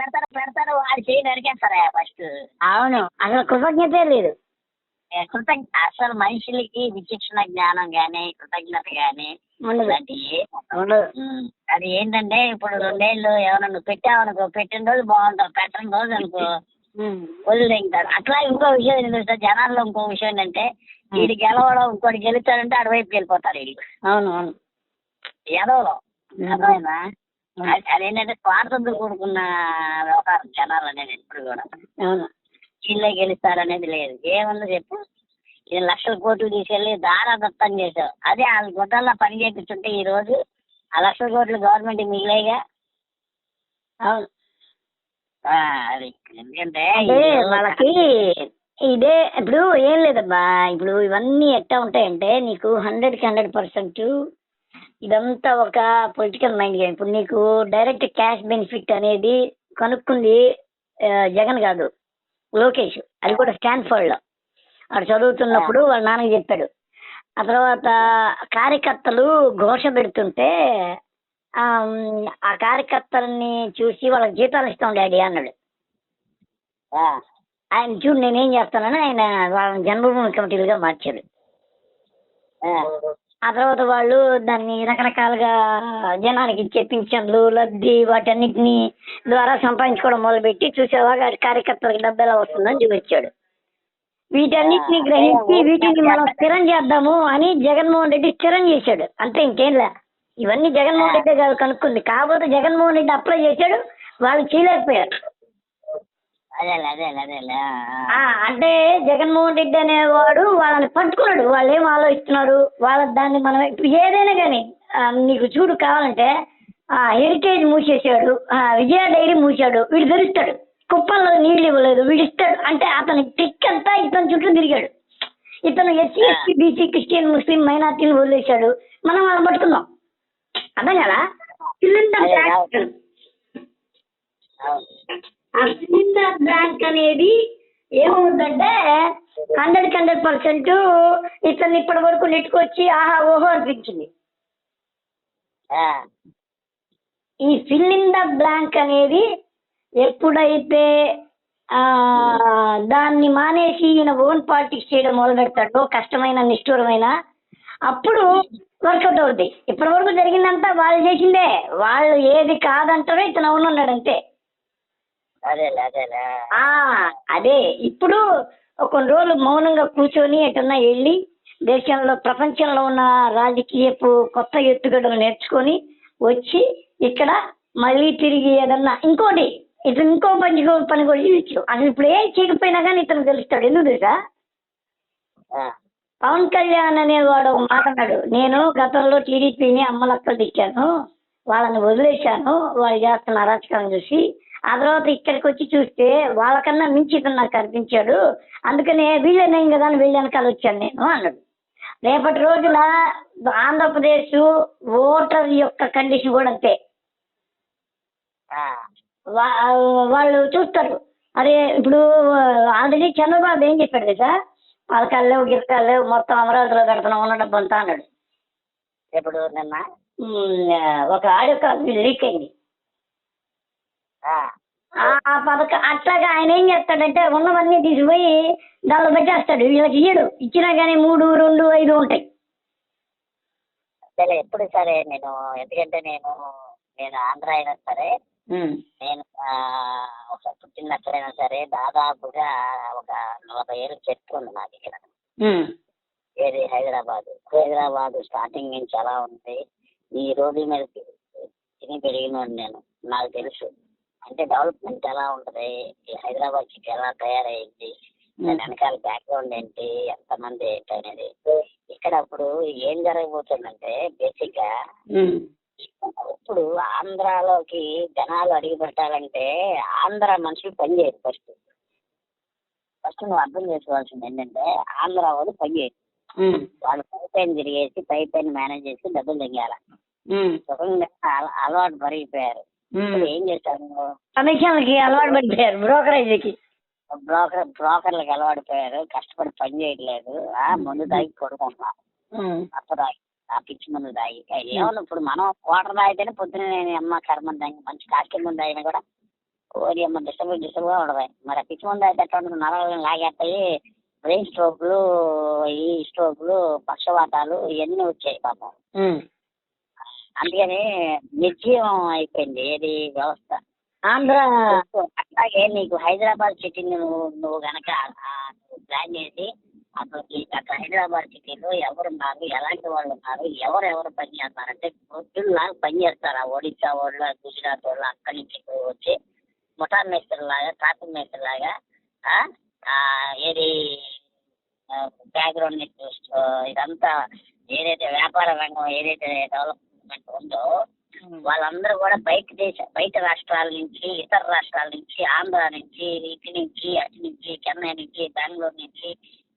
పెడతారు పెడతారు వాడు చేయి నరికేస్తారా ఫస్ట్? అవును అసలు కృతజ్ఞతే లేదు. కృతజ్ఞ అసలు మనుషులకి విచక్షణ జ్ఞానం గానీ కృతజ్ఞత గానీ ఉండదు. ఇలాంటివి ఉండదు. ఉమ్, అది ఏంటంటే ఇప్పుడు రెండేళ్ళు ఎవరన్నా నువ్వు పెట్టావనుకో పెట్టిన రోజు బాగుంటావు పెట్టని రోజు అనుకో. వదిలేంటారు అట్లా ఇంకో విషయం ఏంటంటే తెలుసా? జనాల్లో ఇంకో విషయం ఏంటంటే వీడు గెలవడం ఇంకోటి గెలుస్తాడంటే అటువైపు వెళ్ళిపోతారు వీళ్ళు. అవును అవును. అర్థమైందా. అది- అదేంటంటే స్వార్థంతో కూడుకున్న వ్యవహారం జనాలు అనేది ఎప్పుడు కూడా అవును. వీళ్ళే గెలుస్తారనేది లేదు. ఏమన్నా చెప్పు? ఇది లక్షల కోట్లు తీసుకెళ్ళి దారాదత్తం చేశావు అదే వాళ్ళ గుడ్డల్లో పని చేపించుంటే ఈ రోజు ఆ లక్షల కోట్లు గవర్నమెంట్ మిగిలేగా అవును. అది ఎందుకంటే వాళ్ళకి ఇదే ఇప్పుడు ఏం లేదబ్బా. ఇప్పుడు ఇవన్నీ ఎట్టా ఉంటాయంటే నీకు హండ్రెడ్కి హండ్రెడ్ పర్సెంట్ ఇదంతా ఒక పొలిటికల్ మైండ్ గేమ్ ఇప్పుడు నీకు డైరెక్ట్ క్యాష్ బెనిఫిట్ అనేది కనుక్కుంది జగన్ కాదు లోకేష్. అది కూడా స్టాన్ఫర్డ్లో. వాడు చదువుతున్నప్పుడు వాళ్ళ నాన్నకి చెప్పాడు. ఆ తర్వాత కార్యకర్తలు ఘోష పెడుతుంటే ఆ, ఆ కార్యకర్తలని చూసి వాళ్ళకి జీతాలు ఇస్తాం డాడీ అన్నాడు. ఆయన చూడు నేనేం చేస్తానని ఆయన వాళ్ళని జన్మభూమి కమిటీలుగా మార్చాడు. ఆ, తర్వాత వాళ్ళు దాన్ని రకరకాలుగా జనానికి పింఛన్లు లబ్ధి వాటన్నిటిని ద్వారా సంపాదించుకోవడం మొదలుపెట్టి చూసేవా కార్యకర్తలకు డబ్బు ఎలా వస్తుందని చూపించాడు వీటన్నిటిని గ్రహించి వీటిని మనం స్థిరం చేద్దాము అని జగన్మోహన్ రెడ్డి స్థిరం చేశాడు. అంతే ఇంకేంలే ఇవన్నీ జగన్మోహన్ రెడ్డి గారు కనుక్కుంది. కాకపోతే జగన్మోహన్ రెడ్డి అప్లై చేశాడు వాళ్ళు చేయలేకపోయారు అదేలే అదేలే అదేలే ఆ, ఆ, ఆ. అంటే జగన్మోహన్ రెడ్డి అనేవాడు వాళ్ళని పట్టుకున్నాడు. వాళ్ళు ఏం ఆలోచిస్తున్నారు? వాళ్ళ దాన్ని మనం ఇప్పుడు ఏదైనా కానీ నీకు చూడు కావాలంటే ఆ హెరిటేజ్ మూసేసాడు ఆ, విజయ డైరీ మూసాడు. వీడు తెరుస్తాడు కుప్పంలో నీళ్ళు ఇవ్వలేదు. వీడు ఇస్తాడు. అంటే అతని ట్రిక్ అంతా ఇతని చుట్టూ తిరిగాడు. ఇతను ఎస్సీ ఎస్టీ బీసీ క్రిస్టియన్ ముస్లిం మైనార్టీని వదిలేశాడు. మనం వాళ్ళని పట్టుకున్నాం అర్థం కదా? సిలిండర్ బ్యాంక్ ఆ అనేది ఏమవుతుందంటే హండ్రెడ్ హండ్రెడ్ పర్సెంట్ ఇతను ఇప్పటి వరకు నెట్టుకొచ్చి ఆహా ఓహో అనిపించింది. ఆ, ఈ ఫిల్ ఇన్ ద బ్లాంక్ అనేది ఎప్పుడైతే ఆ దాన్ని మానేసి ఈయన ఓన్ పాలిటిక్స్ చేయడం మొదలు పెడతాడో కష్టమైన నిష్ఠూరమైన అప్పుడు వర్కౌట్ అవుతుంది ఇప్పటి వరకు జరిగిందంతా వాళ్ళు చేసిందే. వాళ్ళు ఏది కాదంటారో ఇతను అవునున్నాడు అంతే అదే. ఇప్పుడు కొన్ని రోజులు మౌనంగా కూర్చొని ఎటన్నా వెళ్ళి దేశంలో ప్రపంచంలో ఉన్న రాజకీయపు కొత్త ఎత్తుగడలు నేర్చుకొని వచ్చి ఇక్కడ మళ్ళీ తిరిగి ఏదన్నా ఇంకోటి ఇతను ఇంకో పని పని కూడా చేయొచ్చు. అసలు ఇప్పుడు ఏం చేయకపోయినా కానీ ఇతను తెలుస్తాడు. ఎందుకు తెలుసా? పవన్ కళ్యాణ్ అనేవాడు ఒక మాట అన్నాడు. నేను గతంలో టీడీపీని అమ్మలక్కలు తెచ్చాను వాళ్ళని వదిలేశాను వాళ్ళు చేస్తున్న అరాచకాలను చూసి ఆ తర్వాత ఇక్కడికి వచ్చి చూస్తే వాళ్ళకన్నా మించి ఇతను నాకు కనిపించాడు అందుకనే వీళ్ళేనేం కదా అని వీళ్ళ వెనకాల వచ్చాను నేను అన్నాడు. రేపటి రోజున ఆంధ్రప్రదేశ్ ఓటర్ యొక్క కండిషన్ కూడా అంతే. వాళ్ళు చూస్తారు. అరే ఇప్పుడు ఆల్రెడీ చంద్రబాబు ఏం చెప్పాడు కదా పథకాలు లేవు గిరకాలు లేవు మొత్తం అమరావతిలో పెడుతున్నాం ఉన్న డబ్బు అంతా అన్నాడు. ఎప్పుడు నిన్న? ఒక ఆడియో కాల్ లీక్ అయింది. ఆ, పథకం అట్లాగా ఆయన ఏం చేస్తాడంటే ఉన్నవన్నీ తీసిపోయి దానిలో పెట్టేస్తాడు. వీళ్ళకి ఇయ్యడు. ఇచ్చినా కానీ మూడు రెండు ఐదు ఉంటాయి. సరే ఎప్పుడు సరే నేను ఎందుకంటే నేను నేను ఆంధ్ర అయినా సరే నేను ఆ, ఒక పుట్టినక్కడైనా సరే దాదాపుగా ఒక నలభై ఏళ్ళు చరిత్ర ఉంది నాకు ఇక్కడ. ఏది హైదరాబాద్. హైదరాబాద్ స్టార్టింగ్ నుంచి ఎలా ఉంది. ఈ రోడ్ల మీద తిని పెరిగినోడు నేను. నాకు తెలుసు. అంటే డెవలప్మెంట్ ఎలా ఉంటది? ఈ హైదరాబాద్ సిటీ ఎలా తయారైంది? దాని వెనకాల బ్యాక్గ్రౌండ్ ఏంటి? ఎంతమంది ఏంటి అనేది ఇక్కడ అప్పుడు ఏం జరగబోతుందంటే బేసిక్గా ఇప్పుడు ఆంధ్రాలోకి జనాలు అడిగి పెట్టాలంటే ఆంధ్ర మనుషులు పని చేయరు ఫస్ట్ ఫస్ట్ నువ్వు అర్థం చేసుకోవాల్సింది ఏంటంటే ఆంధ్ర వాళ్ళు పని చేయరు. వాళ్ళు పై పైన తిరిగేసి పై పైన మేనేజ్ చేసి డబ్బులు తెంగాల సుఖంగా అలవాటు పరిగిపోయారు. ఏం చేశారు? కమిషన్లకి అలవాటు పడిపోయారు బ్రోకరేజీకి. బ్రోకర్ బ్రోకర్లకు అలవాటు పోయారు కష్టపడి పని చేయట్లేదు. ఆ మందు కొడుకుంటున్నారు ఉమ్, అప్ప తాగి ఆ పిచ్చి మందు తాగి. ఏమన్నా ఇప్పుడు మనం వాటర్ తాగితేనే పొద్దున నేను అమ్మ కర్మ తాగి మంచి కాస్ట్లీ మందు తాగినా కూడా ఓరి అమ్మ డిస్టర్బ్ డిస్టర్బ్గా ఉండదు మరి పిచ్చి ముందు అయితే ఎట్లా ఉంటుంది? నరాలను లాగేస్తాయి బ్రెయిన్ స్ట్రోక్లు ఈ స్ట్రోక్లు పక్షవాతాలు ఇవన్నీ వచ్చాయి పాపం. అందుకని నిర్జీవం అయిపోయింది ఏది వ్యవస్థ. ఆంధ్ర అట్లాగే నీకు హైదరాబాద్ సిటీని నువ్వు నువ్వు గనక ప్లాన్ చేసి అసలు అక్కడ హైదరాబాద్ సిటీలో ఎవరున్నారు ఎలాంటి వాళ్ళు ఉన్నారు ఎవరెవరు పని చేస్తారంటే లాగా పని చేస్తారు. ఆ ఒడిశా వాళ్ళు గుజరాత్ వాళ్ళు అక్కడి నుంచి వచ్చి ముఠా మేస్త్రి లాగా ట్రాఫిక్ మేస్త్రి లాగా ఏది బ్యాక్గ్రౌండ్ ఇదంతా ఏదైతే వ్యాపార రంగం ఏదైతే డెవలప్మెంట్ ఉందో వాళ్ళందరూ కూడా బయట దేశ బయట రాష్ట్రాల నుంచి ఇతర రాష్ట్రాల నుంచి ఆంధ్ర నుంచి ఇటు నుంచి అటు నుంచి చెన్నై నుంచి బెంగళూరు నుంచి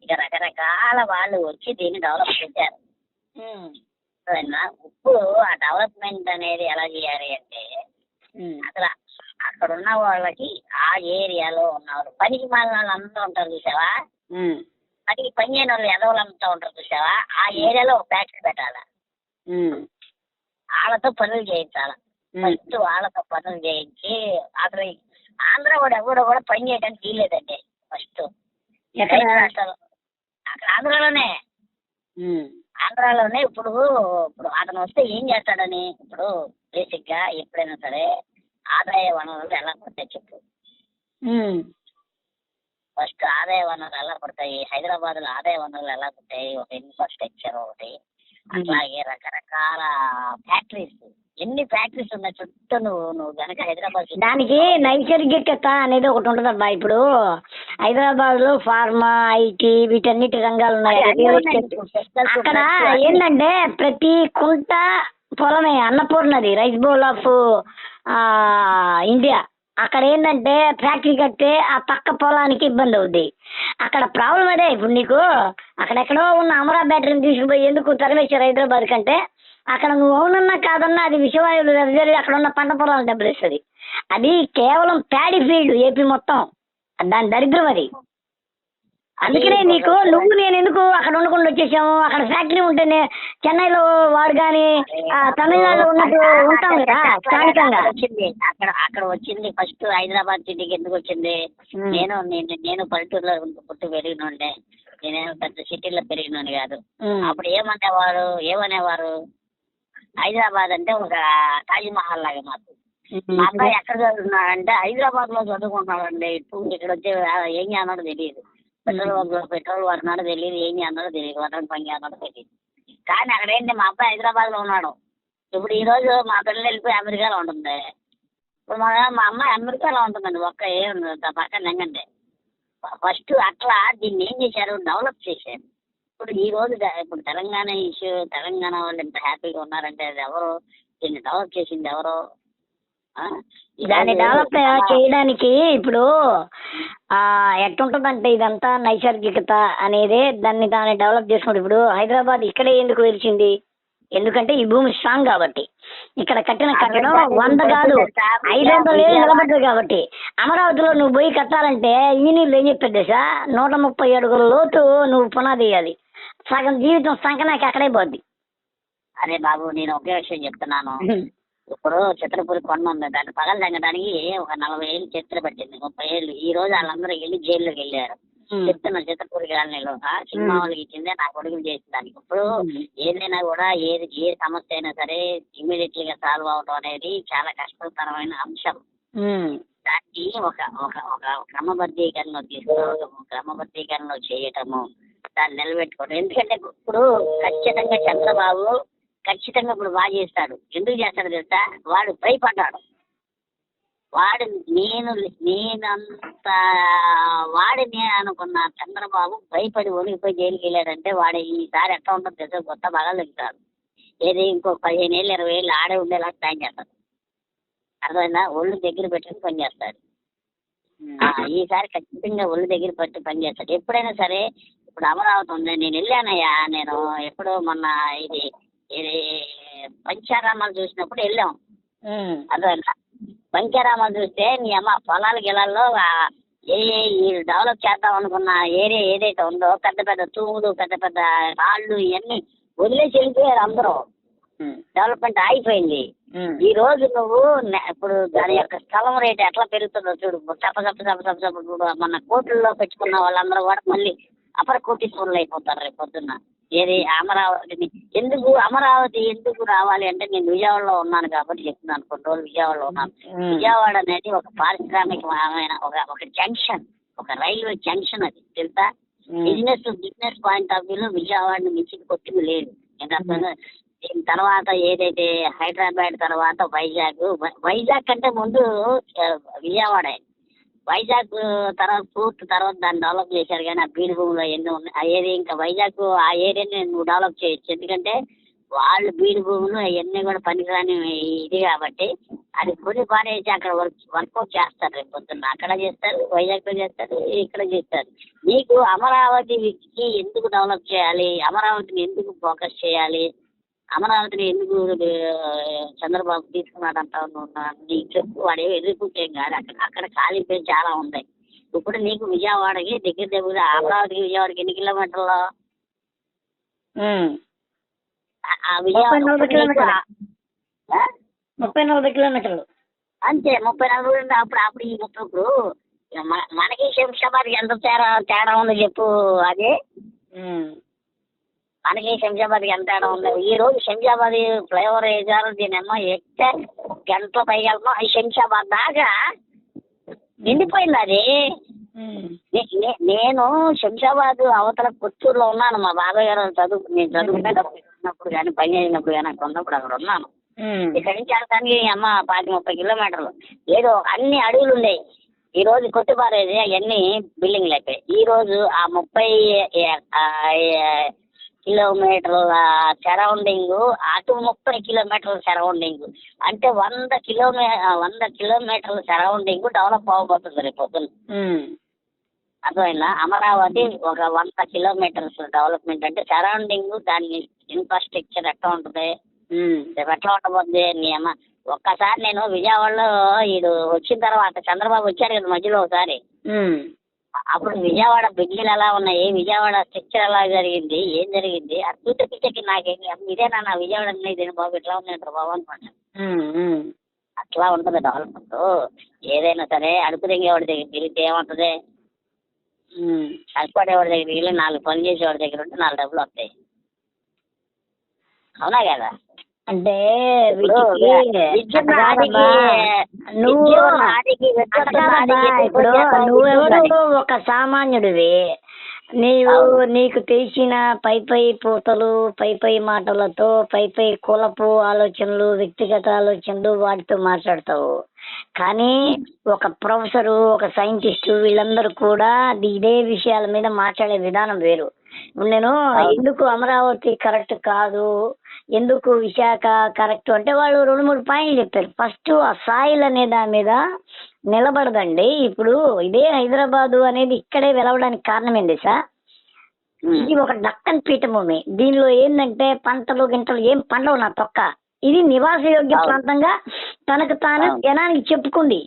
ఇక రకరకాల వాళ్ళు వచ్చి దీన్ని డెవలప్ చేశారు. ఇప్పుడు ఆ డెవలప్మెంట్ అనేది ఎలా చేయాలి అంటే. అసలు అక్కడ ఉన్న వాళ్ళకి ఆ ఏరియాలో ఉన్న వాళ్ళు పనికి మాలిన వాళ్ళు అంతా ఉంటారు చూసావా. పనికి పని చేయని వాళ్ళు ఎదవలు అంతా ఉంటారు చూసావా ఆ ఏరియాలో ఒక ఫ్యాక్టరీ పెట్టాలా. వాళ్ళతో పనులు చేయించాలా. ఫస్ట్ వాళ్ళతో పనులు చేయించి అసలు ఆంధ్ర కూడా ఎవరు కూడా పని చేయడానికి వీల్లేదండి ఫస్ట్. అక్కడ ఆంధ్రాలోనే. ఆంధ్రాలోనే ఇప్పుడు ఇప్పుడు అతను వస్తే ఏం చేస్తాడని ఇప్పుడు బేసిక్గా ఎప్పుడైనా సరే ఆదాయ వనరులు ఎలా పడతాయి చెప్పు. ఫస్ట్ ఆదాయ వనరులు ఎలా పడతాయి? హైదరాబాద్లో ఆదాయ వనరులు ఎలా పడతాయి? ఒక ఇన్ఫ్రాస్ట్రక్చర్ ఒకటి. అట్లాగే రకరకాల ఫ్యాక్టరీస్ ఎన్ని ఫ్యాక్టరీస్ ఉన్నాయి చుట్టూ నువ్వు నువ్వు గనక హైదరాబాద్ దానికి నైసర్గికత అనేది ఒకటి ఉంటుందబ్బా ఇప్పుడు. హైదరాబాద్లో ఫార్మా ఐటీ వీటన్నిటి రంగాలు ఉన్నాయి. అక్కడ. ఏంటంటే ప్రతి కుంట పొలమే అన్నపూర్ణది రైస్ బౌల్ ఆఫ్ ఇండియా. అక్కడ ఏంటంటే ఫ్యాక్టరీ కడితే ఆ పక్క పొలానికి ఇబ్బంది అవుద్ది. అక్కడ ప్రాబ్లం అదే. ఇప్పుడు నీకు అక్కడెక్కడో ఉన్న అమరా బ్యాటరీని తీసుకుపోయి ఎందుకు తరలించారు హైదరాబాద్ కంటే అక్కడ నువ్వు అవునన్నా కాదన్నా అది విషవాయువులు వెదజల్లి అక్కడ ఉన్న పంట పొలాలు దెబ్బతీస్తుంది. అది కేవలం ప్యాడీ ఫీల్డ్ ఏపీ మొత్తం. దాని దరిద్రం అది. అందుకనే నీకు నువ్వు నేను ఎందుకు అక్కడ ఉండకుండా వచ్చేసాము? అక్కడ ఫ్యాక్టరీ ఉంటేనే చెన్నైలో వాడు కానీ తమిళనాడులో ఉన్నట్టు ఉంటాం కదా స్థానికంగా. వచ్చింది. అక్కడ అక్కడ వచ్చింది ఫస్ట్ హైదరాబాద్ సిటీకి ఎందుకు వచ్చింది. నేను నేను నేను పల్లెటూరులో పుట్టి పెరిగినోండే నేనేమో పెద్ద సిటీలో పెరిగినోని కాదు. అప్పుడు ఏమనేవారు? ఏమనేవారు? హైదరాబాద్ అంటే ఒక తాజ్మహల్ లాగా మాకు. మా అబ్బాయి ఎక్కడ చదువుతున్నాడంటే హైదరాబాద్లో చదువుకుంటున్నాడండి. ఇప్పుడు ఇక్కడ వచ్చి ఏం చేస్తున్నాడో తెలియదు. పెట్రోల్ బంక్ పెట్రోల్ పడుతున్నాడో తెలియదు ఏం చేస్తున్నాడో తెలియదు వడ్రం పని చేస్తున్నాడో తెలియదు కానీ అక్కడ ఏంటి మా అబ్బాయి హైదరాబాద్లో ఉన్నాడు. ఇప్పుడు ఈ రోజు మా పిల్లలు వెళ్ళిపోయి అమెరికాలో ఉంటుంది. ఇప్పుడు మా మా అమ్మాయి అమెరికాలో ఉంటుందండి ఒక్క ఏం పక్కన నెంగండి ఫస్ట్ అట్లా దీన్ని ఏం చేశారు డెవలప్ చేశారు. ఇప్పుడు ఈ రోజు ఇప్పుడు తెలంగాణ ఇష్యూ తెలంగాణ వాళ్ళు ఇంత హ్యాపీగా ఉన్నారంటే అది ఎవరు దీన్ని డెవలప్ చేసింది ఎవరు? దాన్ని డెవలప్ చేయడానికి ఇప్పుడు ఆ ఎట్టుంటుందంటే ఇదంతా నైసర్గికత అనేది దాన్ని దాన్ని డెవలప్ చేసుకుంటే ఇప్పుడు హైదరాబాద్ ఇక్కడే ఎందుకు వెలిచింది? ఎందుకంటే ఈ భూమి స్ట్రాంగ్ కాబట్టి. ఇక్కడ కట్టిన కట్టడం వంద కాదు. ఐదు వందల నిలబడ్డది కాబట్టి. అమరావతిలో నువ్వు పోయి కట్టాలంటే నీళ్ళు ఏం చెప్పారు దశ నూట ముప్పై అడుగుల లోతు నువ్వు పునాది వేయాలి. సగం జీవితం సంకనాకి అక్కడే పోద్ది. అరే బాబు నేను ఒకే విషయం చెప్తున్నాను. ఇప్పుడు చిత్రపూరి కొండ ఉంది. దాన్ని పగలు తగ్గడానికి ఒక నలభై ఏళ్ళు చరిత్ర పట్టింది. ముప్పై ఏళ్ళు. ఈ రోజు వాళ్ళందరూ వెళ్ళి జైల్లోకి వెళ్ళారు. చెప్తున్నా చిత్రపూరి కాలనీలో సినిమా వాళ్ళకి ఇచ్చిందే నా కొడుకులు చేసిన దానికి ఇప్పుడు ఏదైనా కూడా ఏది ఏ సమస్య అయినా సరే ఇమీడియట్లీ గా సాల్వ్ అవడం అనేది చాలా కష్టతరమైన అంశం. దాన్ని ఒక ఒక ఒక క్రమబద్ధీకరణలో తీసుకోవటము క్రమబద్ధీకరణలో చేయటము దాన్ని నిలబెట్టుకోవడం ఎందుకంటే ఇప్పుడు ఖచ్చితంగా చంద్రబాబు ఖచ్చితంగా ఇప్పుడు బాగా చేస్తాడు. ఎందుకు చేస్తాడు తెలుసా? వాడు భయపడ్డాడు. వాడు నేను నేనంత వాడిని అనుకున్న చంద్రబాబు భయపడి ఒలిగిపోయి జైలుకి వెళ్ళాడంటే వాడు ఈసారి ఎట్లా ఉండదు తెలుసా కొత్త బాగా తింటాడు ఏది ఇంకో పదిహేను ఏళ్ళు ఇరవై ఏళ్ళు ఆడే ఉండేలా ప్లాన్ చేస్తాడు. అర్థమైందా? ఒళ్ళు దగ్గర పెట్టుకుని పనిచేస్తాడు ఈసారి ఖచ్చితంగా ఒళ్ళు దగ్గర పట్టి పని చేస్తాడు. ఎప్పుడైనా సరే ఇప్పుడు అమరావతి ఉంది. నేను వెళ్ళానయ్యా. నేను ఎప్పుడు మొన్న ఇది ఇది పంచారామాలు చూసినప్పుడు వెళ్ళాం. అర్థమైందా పంచారామాలు చూస్తే నీ అమ్మ పొలాల గిలాల్లో ఏ డెవలప్ చేద్దాం అనుకున్న ఏరియా ఏదైతే ఉందో పెద్ద పెద్ద తూములు పెద్ద పెద్ద రాళ్ళు ఇవన్నీ వదిలేసి వెళ్ళిపోయారు అందరూ. డెవలప్మెంట్ ఆగిపోయింది. ఈ రోజు నువ్వు ఇప్పుడు దాని యొక్క స్థలం రేట్ ఎట్లా పెరుగుతుందో చూడు. చప్ప చప్ప చప్ప చప్ప చప్ప ఇప్పుడు మన కోట్లలో పెట్టుకున్న వాళ్ళందరూ కూడా మళ్ళీ అపర కోటీశ్వరులు అయిపోతారు రేపు పొద్దున్న. ఏది అమరావతిని ఎందుకు అమరావతి ఎందుకు రావాలి అంటే నేను విజయవాడలో ఉన్నాను కాబట్టి చెప్తున్నాను. కొన్ని రోజులు విజయవాడలో ఉన్నాను. విజయవాడ అనేది ఒక పారిశ్రామికమైన ఒక ఒక జంక్షన్ ఒక రైల్వే జంక్షన్ అది. తెలుసా? బిజినెస్ బిజినెస్ పాయింట్ ఆఫ్ వ్యూలో విజయవాడని మించి కొట్టింది లేదు. ఎందుకంటే దీని తర్వాత ఏదైతే హైదరాబాద్ తర్వాత వైజాగ్ వైజాగ్ కంటే ముందు విజయవాడే. వైజాగ్ తర్వాత పూర్తి తర్వాత దాన్ని డెవలప్ చేశారు కానీ ఆ బీడు భూములు ఎన్ని ఉన్నాయి. ఆ ఏరియా ఇంకా వైజాగ్ ఆ ఏరియాని నువ్వు డెవలప్ చేయొచ్చు. ఎందుకంటే వాళ్ళు బీడు భూములు అవన్నీ కూడా పనికిరాని ఇది కాబట్టి అది కొని పారేసి అక్కడ వర్క్ వర్కౌట్ చేస్తారు రేపు పొద్దున్న. అక్కడ చేస్తారు వైజాగ్లో చేస్తారు ఇక్కడ చేస్తారు. నీకు అమరావతికి ఎందుకు డెవలప్ చేయాలి? అమరావతిని ఎందుకు ఫోకస్ చేయాలి? అమరావతిని ఎందుకు చంద్రబాబు తీసుకున్నాడు అంటావు నువ్వు నా- నీకు చెప్పు వాడు ఎదుర్కొంటే కాదు. అక్కడ అక్కడ ఖాళీ పేరు చాలా ఉన్నాయి. ఇప్పుడు నీకు విజయవాడకి దగ్గర దగ్గర అమరావతికి విజయవాడకి ఎన్ని కిలోమీటర్లు? ముప్పై నలభై కిలోమీటర్లు. అంతే ముప్పై నలభై అప్పుడు అప్పుడు ఈ ముప్పై ఇప్పుడు మన- మనకి శంషాబాద్కి ఎంత తేడా తేడా ఉందో చెప్పు అదే? మనకి శంషాబాద్కి ఎంత తేడా ఉంది? ఈ రోజు శంషాబాద్ ఫ్లైఓవర్ వేసారు దీని ఎక్కితే గంటల పైకి వెళ్తాం. ఈ శంషాబాద్ దాకా నిండిపోయింది అది. నేను శంషాబాద్ అవతల కొత్తూరులో ఉన్నాను. మా బాబాయ్ గారు చదువు నేను చదువుకునేటప్పుడు కానీ పని చేసినప్పుడు కానీ అక్కడ ఉన్నప్పుడు అక్కడ ఉన్నాను. ఇక్కడి నుంచి వెళ్ళడానికి అమ్మ పాతి ముప్పై కిలోమీటర్లు. ఏదో అన్ని అడవులు ఉన్నాయి ఈ రోజు కొట్టుబారేది అవన్నీ బిల్డింగ్లు అయిపోయాయి ఈ రోజు ఆ ముప్పై కిలోమీటర్ల సరౌండింగ్ అటు ముప్పై కిలోమీటర్ల సరౌండింగ్. అంటే వంద కిలోమీ వంద కిలోమీటర్ల సరౌండింగ్ డెవలప్ అవ్వబోతుంది రేపు పొద్దున్న. అర్థమైందా? అమరావతి ఒక వంద కిలోమీటర్స్ డెవలప్మెంట్ అంటే సరౌండింగ్ దాని ఇన్ఫ్రాస్ట్రక్చర్ ఎట్లా ఉంటుంది? రేపు ఎట్లా ఉండబోద్ది? నీ అమ్మ. ఒక్కసారి నేను విజయవాడలో వీడు వచ్చిన తర్వాత చంద్రబాబు వచ్చాడు కదా మధ్యలో ఒకసారి. అప్పుడు విజయవాడ బిల్డింగ్లు ఎలా ఉన్నాయి. విజయవాడ స్ట్రక్చర్ ఎలా జరిగింది ఏం జరిగింది? అది చూస్తే పిచ్చకి నాకేం ఇదేనా నా విజయవాడ ఇదేనా బాబు ఇట్లా ఉంది అంటారు బాబు అనుకున్నాను అట్లా ఉంటుంది డెవలప్మెంట్. ఏదైనా సరే అడుపు తెగేవాడి దగ్గర తిరిగితే ఏముంటుంది. కష్టపడేవాడి దగ్గర వెళ్ళి నాలుగు పనులు చేసేవాడి దగ్గర ఉంటే నాలుగు డబ్బులు వస్తాయి. అవునా కదా? అంటే. నువ్వు నువ్వెవరు ఒక సామాన్యుడివి. నీవు. నీకు తెలిసిన పై పై పూతలు పై పై మాటలతో పై పై కులపు ఆలోచనలు వ్యక్తిగత ఆలోచనలు వాటితో మాట్లాడతావు. కానీ ఒక ప్రొఫెసరు ఒక సైంటిస్టు వీళ్ళందరూ కూడా ఇదే విషయాల మీద మాట్లాడే విధానం వేరు. నేను. ఎందుకు అమరావతి కరెక్ట్ కాదు ఎందుకు విశాఖ కరెక్ట్ అంటే వాళ్ళు రెండు మూడు పాయింట్లు చెప్పారు ఫస్ట్ ఆ సాయిల్ అనే దాని మీద నిలబడదండి ఇప్పుడు ఇదే హైదరాబాదు అనేది ఇక్కడే వెలవడానికి కారణం ఏంటి సార్. ఇది ఒక డక్కన్ పీఠభూమి దీనిలో ఏంటంటే పంటలు గింటలు ఏం పండవు నా తొక్క ఇది నివాసయోగ్య అవును. ప్రాంతంగా తనకు తాను. జనానికి చెప్పుకుంది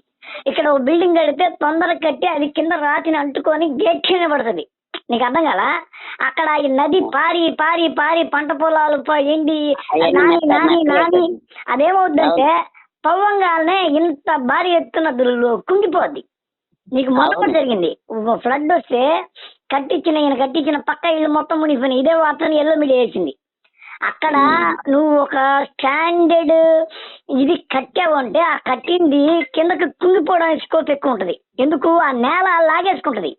ఇక్కడ ఒక బిల్డింగ్ కడితే తొందరగా కట్టి అది కింద రాతిని అంటుకొని గేట్ పడుతుంది నీకు అర్థం కదా అక్కడ ఈ నది పారి పారి పారి పంట పొలాలు ఎండి నాని నాని నాని. అయిపోతుంది. అదేమవుద్దంటే పవ్వంగానే ఇంత భారీ ఎత్తున కుంగిపోద్ది. నీకు మొదట. జరిగింది. ఫ్లడ్ వస్తే కట్టించిన ఈయన కట్టించిన పక్క ఇల్లు మొత్తం మునిగిపోయినాయి ఇదే వార్తను ఎల్లో మీడియా వేసింది. అక్కడ నువ్వు ఒక స్టాండర్డ్ ఇది కట్టావు అంటే ఆ కట్టింది కిందకి కుంగిపోవడానికి స్కోప్ ఎక్కువ ఉంటది. ఎందుకు? ఆ నేల లాగేసుకుంటది.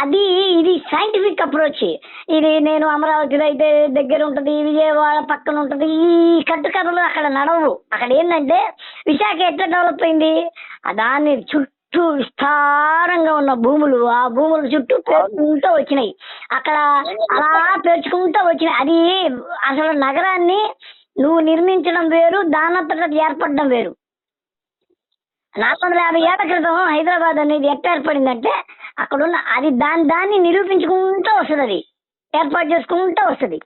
అది ఇది సైంటిఫిక్ అప్రోచ్ ఇది నేను అమరావతిలో అయితే దగ్గర ఉంటది విజయవాడ పక్కన ఉంటది ఈ కట్టుకథలు అక్కడ నడవు. అక్కడ ఏంటంటే విశాఖ ఎట్లా డెవలప్ అయింది? ఆ దాని చుట్టూ విస్తారంగా ఉన్న భూములు ఆ భూముల చుట్టూ పేర్చుకుంటూ వచ్చినాయి. అక్కడ అలా పేర్చుకుంటూ వచ్చినాయి. అది అసలు నగరాన్ని నువ్వు నిర్మించడం వేరు దానంతట ఏర్పడడం వేరు. నాలుగు వందల యాభై ఏళ్ళ క్రితం హైదరాబాద్ అనేది ఎట్లా ఏర్పడిందంటే అక్కడ ఉన్న అది దాని దాన్ని నిరూపించుకుంటూ వస్తుంది. అది ఏర్పాటు చేసుకుంటూ వస్తుంది.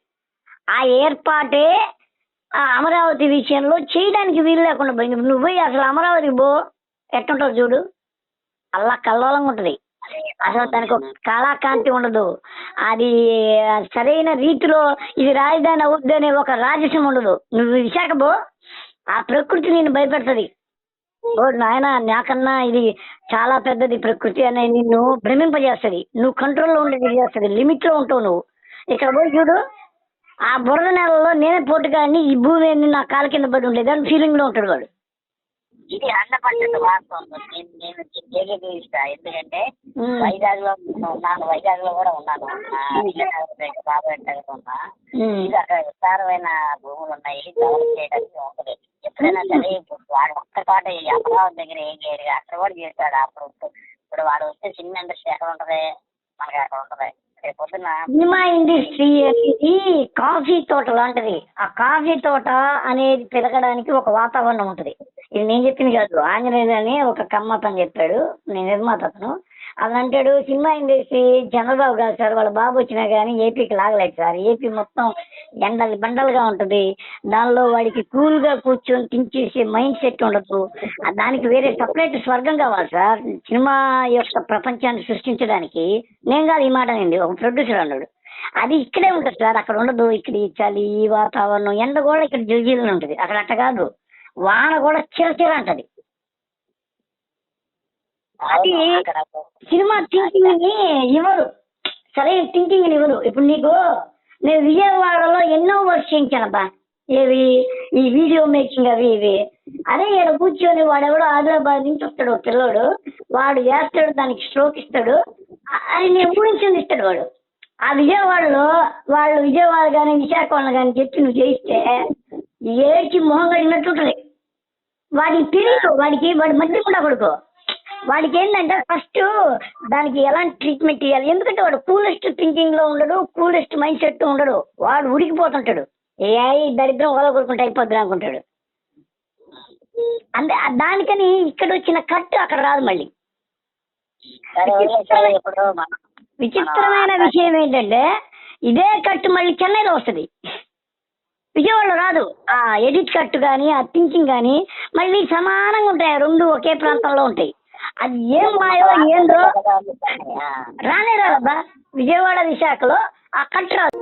ఆ ఏర్పాటే ఆ అమరావతి విషయంలో చేయడానికి వీలు లేకుండా పోయింది. నువ్వు పోయి అసలు అమరావతి పో. ఎట్టుంటావు చూడు. అల్లా కల్లోలంగా ఉంటుంది. అసలు దానికి ఒక కళాకాంతి ఉండదు. అది సరైన రీతిలో ఇది రాజధాని అవుద్ది అనే ఒక రాజస్యం ఉండదు. నువ్వు విశాఖ పో. ఆ ప్రకృతి నేను భయపెడుతుంది. ఓ నాయన నాకన్నా ఇది చాలా పెద్దది ప్రకృతి అనే నిన్ను భ్రమింపజేస్తుంది. నువ్వు కంట్రోల్లో ఉండేది చేస్తుంది లిమిట్లో ఉంటావు నువ్వు. ఇక్కడ పోయి చూడు ఆ బురద నెలలో నేనే పోటు కానీ ఈ భూమి అన్ని నా కాలు కింద పడి ఉండేది అని ఫీలింగ్లో ఉంటాడు వాడు. ఇది హండ్రెడ్ పర్సెంట్ వాస్తవం. నేను ఎందుకంటే. వైజాగ్లో ఉన్నాను వైజాగ్లో కూడా ఉన్నాను. బాబాయ్ దగ్గర ఉన్నా. ఇది అక్కడ విస్తారమైన భూములు ఉన్నాయి. డెవలప్ చేయడానికి ఎప్పుడైనా సరే ఇప్పుడు వాడు ఒక్క పాట ఈ అమరావతి దగ్గర ఏం చేయడు. అక్కడ కూడా చేస్తాడు అప్పుడు ఇప్పుడు వాడు వస్తే సినిమా ఇండస్ట్రీ ఎక్కడ ఉంటది? మనకి అక్కడ ఉంటది. రేపు సినిమా ఇండస్ట్రీ అనేది కాఫీ తోట లాంటిది. ఆ కాఫీ తోట అనేది పెరగడానికి ఒక వాతావరణం ఉంటుంది. ఇది నేను చెప్పింది కాదు. ఆంజనేయులు అని ఒక కమ్మత అని చెప్పాడు. నేను నిర్మాత అతను. అలా అంటాడు సినిమా ఇండస్ట్రీ చంద్రబాబు కాదు సార్ వాళ్ళ బాబు వచ్చినా కానీ ఏపీకి లాగలేదు సార్. ఏపీ మొత్తం ఎండలు బండలుగా ఉంటుంది. దానిలో వాడికి కూల్గా కూర్చొని తించేసే మైండ్ సెట్ ఉండదు. దానికి వేరే సపరేట్ స్వర్గం కావాలి సార్. సినిమా యొక్క ప్రపంచాన్ని సృష్టించడానికి నేను కాదు ఈ మాట అండి ఒక ప్రొడ్యూసర్ అన్నాడు. అది ఇక్కడే ఉంటుంది సార్. అక్కడ ఉండదు. ఇక్కడ ఈ చలి ఈ వాతావరణం ఎండ కూడా ఇక్కడ జిల్జిల్ని ఉంటుంది. అక్కడ అట్ట కాదు. వాన కూడా చిరచిర అంటది. అది సినిమా థింకింగ్ని ఇవ్వరు. సరైన థింకింగ్ని ఇవ్వరు. ఇప్పుడు నీకు నేను విజయవాడలో ఎన్నో వర్క్ చేయించానబ్బా ఏవి? ఈ వీడియో మేకింగ్ అవి ఇవి. అదే ఇక్కడ కూర్చొని వాడెవడో ఆదిలాబాద్ నుంచి వస్తాడు ఒక పిల్లోడు. వాడు చేస్తాడు దానికి స్ట్రోక్ ఇస్తాడు. అ- అది నేను ఊహించింది ఇస్తాడు వాడు. ఆ విజయవాడలో వాళ్ళు విజయవాడ కానీ విశాఖపట్నం కానీ చెప్పి నువ్వు చేయిస్తే ఏడ్చి మొహం కడిగినట్టు ఉంటుంది. వాడికి తెలియదు వాడికి వాడి మధ్య కూడా కొడుకు. వాడికి ఏంటంటే ఫస్ట్ దానికి ఎలాంటి ట్రీట్మెంట్ ఇవ్వాలి ఎందుకంటే వాడు కూలెస్ట్ థింకింగ్లో ఉండడు కూలెస్ట్ మైండ్ సెట్ ఉండడు. వాడు ఉడికిపోతుంటాడు. ఏ దరిద్రం వల్ల కొడుకుంటే అయిపోద్ది అనుకుంటాడు. అంటే దానికని ఇక్కడ వచ్చిన కట్టు అక్కడ రాదు మళ్ళీ. విచిత్రమైన విషయం ఏంటంటే ఇదే కట్టు మళ్ళీ చెన్నైలో వస్తుంది. విజయవాడలో రాదు. ఆ ఎడిట్ కట్టు కానీ ఆ థింకింగ్ కానీ మళ్ళీ సమానంగా ఉంటాయి. రెండు ఒకే ప్రాంతంలో ఉంటాయి. అది ఏం మాయో ఏందో. రానే రాదబ్బా విజయవాడ విశాఖలో ఆ కట్టు రాదు